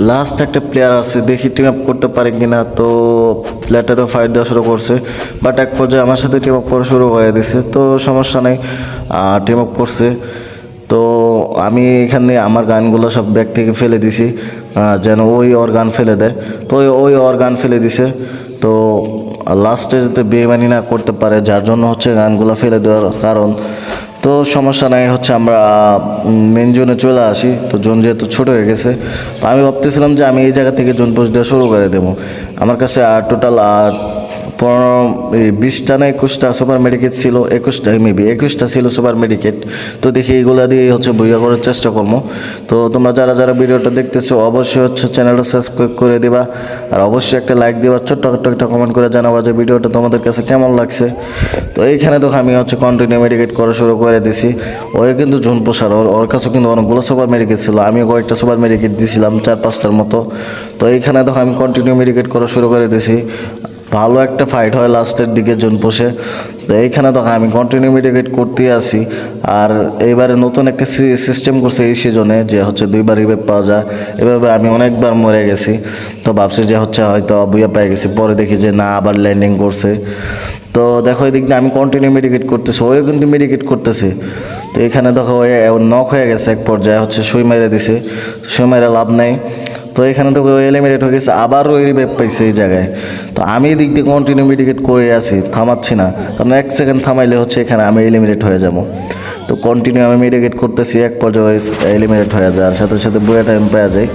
Last একটা player আছে, দেখি টিম আপ করতে পারে কিনা। তো প্লেয়ারটা তো ফাইট দেওয়া শুরু করছে। বাট এক পর্যায়ে আমার সাথে টিম আপ করা শুরু করে দিছে, তো সমস্যা নেই। টিম আপ করছে। তো আমি এখানে আমার গানগুলো সব ব্যাগ থেকে ফেলে দিছি যেন ওই ওর গান ফেলে দেয়। তো ওই ওর গান ফেলে দিছে। তো লাস্টে যাতে বেমানি না করতে পারে, যার জন্য হচ্ছে গানগুলো ফেলে দেওয়ার কারণ। তো সমস্যা নাই, হচ্ছে আমরা মেন জোনে চলে আসি। তো জোন যেহেতু ছোটো হয়ে গেছে, তো আমি ভাবতেছিলাম যে আমি এই জায়গা থেকে জোন পোস্ট দেওয়া শুরু করে দেবো। আমার কাছে টোটাল পনেরো, এই বিশটা না একুশটা সুপার মেডিকেট ছিল, একুশটা মেবি একুশটা ছিল সুপার মেডিকেট তো দেখি এইগুলো দিয়ে হচ্ছে বইয়া করার চেষ্টা করব। তো তোমরা যারা যারা ভিডিওটা দেখতেছো, অবশ্যই হচ্ছে চ্যানেলটা সাবস্ক্রাইব করে দিবা, আর অবশ্যই একটা লাইক দিবা, ছোট্ট একটা একটা কমেন্ট করে জানাবা যে ভিডিওটা তোমাদের কাছে কেমন লাগছে। তো এইখানে দেখো আমি হচ্ছে কন্টিনিউ মেডিকেট করা শুরু করে দিছি। ওই কিন্তু জুন পোষার, ওর ওর কাছে কিন্তু অনেকগুলো সুপার মেডিকেট ছিল। আমি কয়েকটা সুপার মেডিকেট দিছিলাম, চার পাঁচটার মতো। তো এইখানে দেখো আমি কন্টিনিউ মেডিকেট করা শুরু করে দিছি। ভালো একটা ফাইট হয় লাস্টের দিকে জোন পোষে তো এইখানে দেখো আমি কন্টিনিউ মিডিকেট করতে আসি আর এইবারে নতুন একটা সিস্টেম করছে এই সিজনে যে হচ্ছে দুইবার রিভাইভ পাওয়া যায়। এভাবে আমি অনেকবার মরে গেছি। তো ভাবছি যে হচ্ছে হয়তো বুয়া পেয়ে গেছি। পরে দেখি যে না, আবার ল্যান্ডিং করছে। তো দেখো, এদিক দিয়ে আমি কন্টিনিউ মেডিকেট করতেছি ওই কিন্তু মেডিকেট করতেছে। তো এখানে দেখো নক হয়ে গেছে এক পর্যায়ে, হচ্ছে সুই মেরে দিছে। সুই মেরে লাভ নেই। তো এখানে তো এলিমিনেট হয়ে গেছে, আবারও রিভাইভ পাইছে এই জায়গায়। তো আমি দিক দিয়ে কন্টিনিউ মেডিকেট করে আছি, থামাচ্ছি না। কারণ এক সেকেন্ড থামাইলে হচ্ছে এখানে আমি এলিমিনেট হয়ে যাব। তো কন্টিনিউ আমি মেডিকেট করতেছি, এক পর্যায়ে এলিমিনেট হয়ে যায়, আর সাথে সাথে বুয়া টাইম পাওয়া যায়।